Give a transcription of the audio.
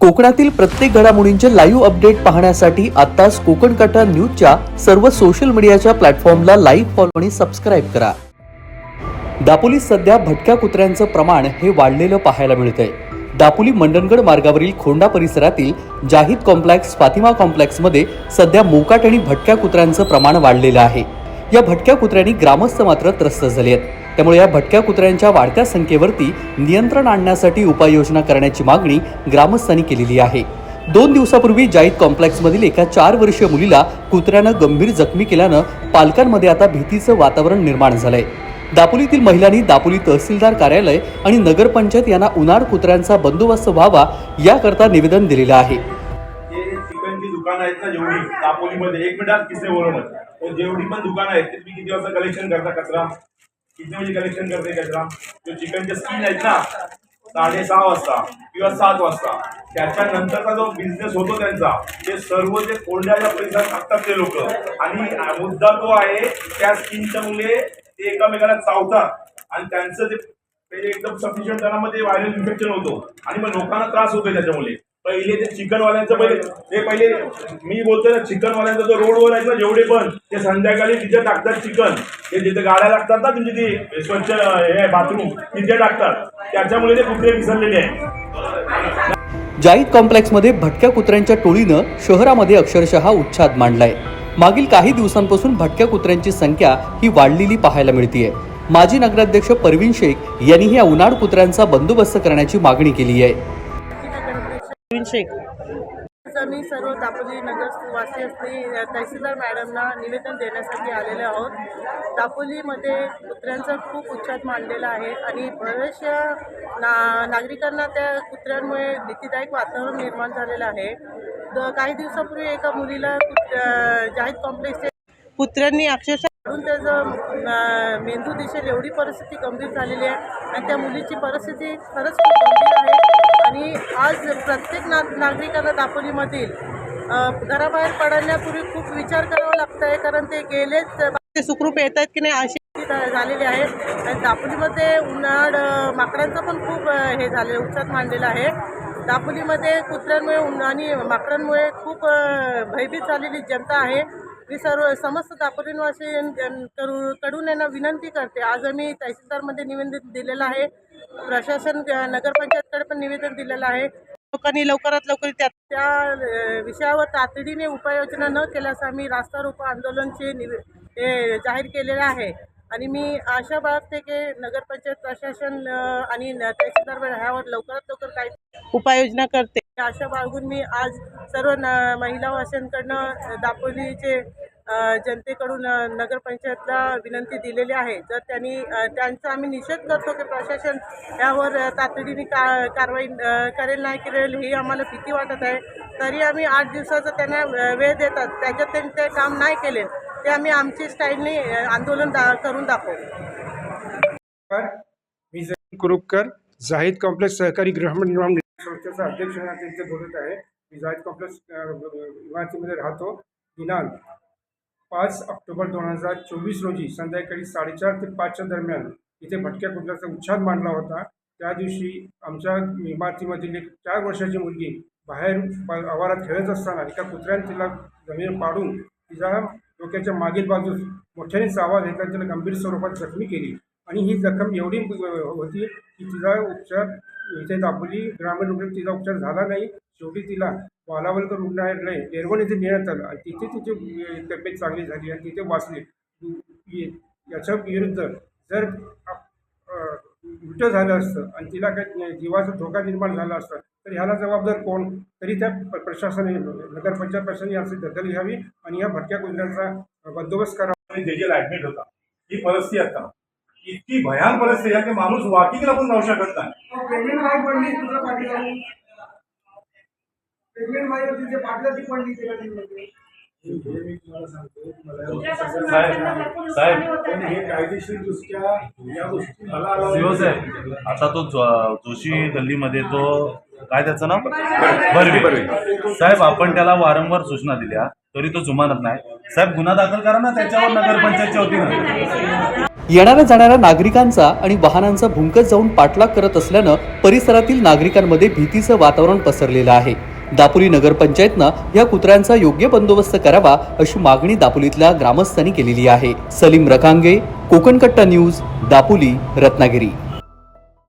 कोकणातील प्रत्येक घडामोडींचे लाईव्ह अपडेट पाहण्यासाठी आताच कोकण कटा न्यूजच्या सर्व सोशल मीडियाच्या प्लॅटफॉर्मला लाईव्ह फॉलो आणि सबस्क्राईब करा. दापोलीत सध्या भटक्या कुत्र्यांचं प्रमाण हे वाढलेलं पाहायला मिळतंय. दापोली मंडणगड मार्गावरील खोंडा परिसरातील जाहीद कॉम्प्लेक्स फातिमा कॉम्प्लेक्समध्ये सध्या मोकाट आणि भटक्या कुत्र्यांचं प्रमाण वाढलेलं आहे. या भटक्या कुत्र्यांनी ग्रामस्थ मात्र त्रस्त झाले आहेत त्यामुळे या भटक्या कुत्र्यांच्या वाढत्या संख्येवरती नियंत्रण आणण्यासाठी उपाययोजना करण्याची मागणी ग्रामस्थांनी केलेली आहे. दोन दिवसापूर्वी जाईद कॉम्प्लेक्समधील एका चार वर्षीय मुलीला कुत्र्यानं गंभीर जखमी केल्यानं पालकांमध्ये आता भीतीचं वातावरण निर्माण झालंय. दापोलीतील महिलांनी दापोली तहसीलदार कार्यालय आणि नगरपंचायत यांना उन्हाळ कुत्र्यांचा बंदोबस्त व्हावा याकरता निवेदन दिलेलं आहे. आहेत ना जेवढी दापोलीमध्ये? एक मिनिटात किस्से बोलवणार जेवढी पण दुकानं आहेत ते किती वाजता कलेक्शन करता कचरा? किती वाजे कलेक्शन करते कचरा जो चिकनचे स्कीन आहेत ना साडेसहा वाजता किंवा सात वाजता. त्याच्यानंतरचा जो बिझनेस होतो त्यांचा ते सर्व जे कोंड्याच्या परिसरात टाकतात ते लोक. आणि मुद्दा तो आहे त्या स्कीनच्या मुले ते एकामेकाला चावतात. आणि त्यांचं ते एकदम सफिशियंट त्यामध्ये व्हायरल इन्फेक्शन होतो. आणि मग लोकांना त्रास होतोय त्याच्यामुळे. पहिले ते चिकनवाल्यांचं पहिले ते पहिले मी बोलतोय ना चिकनवाल्यांचा जो रोडवर आहे ना जेवढे पण ते संध्याकाळी तिथे टाकतात चिकन. ते जिथे गाड्या लागतात ना तुमची ती स्वच्छ हे बाथरूम तिथे टाकतात. त्याच्यामुळे ते कुत्रे विसरलेले आहेत. जाईद कॉम्प्लेक्समध्ये भटक्या कुत्र्यांच्या टोळीनं शहरामध्ये अक्षरशः उच्छाद मांडलाय. मागील काही दिवसांपासून भटक्या कुत्र्यांची संख्या ही वाढलेली पाहायला मिळतीये. माजी नगराध्यक्ष परवीन शेख यांनी या उन्हाळ कुत्र्यांचा बंदोबस्त करण्याची मागणी केली आहे शेख. आम्ही सर्व दापोली नगरवासी असणे तहसीलदार मॅडमना निवेदन देण्यासाठी आलेले आहोत. दापोलीमध्ये कुत्र्यांचा खूप उच्चात मांडलेला आहे आणि बऱ्याचशा ना नागरिकांना त्या कुत्र्यांमुळे भीतीदायक वातावरण निर्माण झालेलं आहे. द- काही दिवसापूर्वी एका मुलीला कुत जाहीद कॉम्प्लेक्सचे कुत्र्यांनी अक्षरशः काढून त्याचं मेंदू दिसेल एवढी परिस्थिती गंभीर झालेली आहे आणि त्या मुलीची परिस्थिती खरंच खूप गंभीर आहे. आणि आज प्रत्येक ना नागरिकाला दापोलीमधील घराबाहेर पडण्यापूर्वी खूप विचार करावा लागतं आहे कारण ते गेलेच ते सुखरूप येत आहेत की नाही अशी झालेली आहे. आणि दापोलीमध्ये उन्हाळ माकडांचं पण खूप हे झाले उच्चात मांडलेलं आहे. दापोलीमध्ये कुत्र्यांमुळे आणि माकडांमुळे खूप भयभीत झालेली जनता आहे. मी सर्व समस्त दापोलीवासी करू कडून यांना विनंती करते. आज आम्ही तहसीलदारमध्ये निवेदन दिलेलं आहे. प्रशासन नगरपंचायतकडे पण निवेदन दिलेलं आहे. लोकांनी लवकरात लवकर त्या त्या विषयावर तातडीने उपाययोजना न केल्यास आम्ही रास्ता रोको आंदोलनचे निवे हे जाहीर केलेलं आहे. आणि मी आशा बाळगते की नगरपंचायत प्रशासन आणि तहसीलदार ह्यावर लवकरात लवकर काही उपाययोजना करते. आशा बाळगून मी आज सर्व न महिला वासियांकडनं दापोलीचे जनतेकडून नगरपंचायतला विनंती दिलेली आहे. जर त्यांनी त्यांचा आम्ही निषेध करतो की प्रशासन यावर तातडीने का कारवाई करेल नाही करेल ही आम्हाला भीती वाटत आहे. तरी आम्ही आठ दिवसाचा त्यांना वेळ देतात. त्याच्यात त्यांनी ते काम नाही केले ते आम्ही आमची स्टाईलने आंदोलन दा करून दाखवू. मी कुरुपकर जाहीद कॉम्प्लेक्स सहकारी गृहनिर्माण संस्थेचा अध्यक्ष म्हणून इथे बोलत आहे. मी जायद कॉम्प्लेक्स इमारतीमध्ये राहतो. दिनांक पाच ऑक्टोबर दोन हजार चोवीस रोजी संध्याकाळी साडेचार ते पाचच्या दरम्यान इथे भटक्या कुत्र्याचा उच्छाद मांडला होता. त्या दिवशी आमच्या इमारतीमधील एक चार वर्षाची मुलगी बाहेर आवारात खेळत असताना एका कुत्र्याने तिला जमीन पाडून तिच्या डोक्याच्या मागील बाजूस मोठ्यानेच आवाज घेतला तिला गंभीर स्वरूपात जखमी केली. आणि ही जखम एवढी होती की तिचा उपचार इथे दापोली ग्रामीण रुग्णालयात तिचा उपचार झाला नाही. शेवटी तिला वालावलकर रुग्णालय डेरवण येथे नेण्यात आलं आणि तिथे तिची तब्येत चांगली झाली आणि तिथे वाचली याच्या विरुद्ध जर आप- उलटं झालं असतं आणि तिला काही जीवाचा धोका निर्माण झाला असता तर ह्याला जबाबदार कोण? तरी त्या प- प्रशासनाने नगरपंचायत प्रशासनाने याची दखल घ्यावी आणि या भटक्या कुत्र्यांचा बंदोबस्त करावा. आणि त्याच्याला ऍडमिट होता ही परिस्थिती आता इतकी भयान परिस्थिती आहे की माणूस वॉकिंगला पण जाऊ शकत नाही. होती हे आता तो जोशी गल्लीमध्ये तो काय त्याचं नाव? बर्वी साहेब आपण त्याला वारंवार सूचना दिल्या तरी तो जुमानत नाही. साहेब गुन्हा दाखल करा ना त्याच्यावर नगरपंचायतच्या वतीनं. येणाऱ्या जाणाऱ्या नागरिकांचा आणि वाहनांचा भुंकत जाऊन पाठलाग करत असल्यानं परिसरातील नागरिकांमध्ये भीतीचं वातावरण पसरलेलं आहे. दापोली नगरपंचायतनं या कुत्र्यांचा योग्य बंदोबस्त करावा अशी मागणी दापोलीतल्या ग्रामस्थांनी केलेली आहे. सलीम रकांगे कोकणकट्टा न्यूज दापोली रत्नागिरी.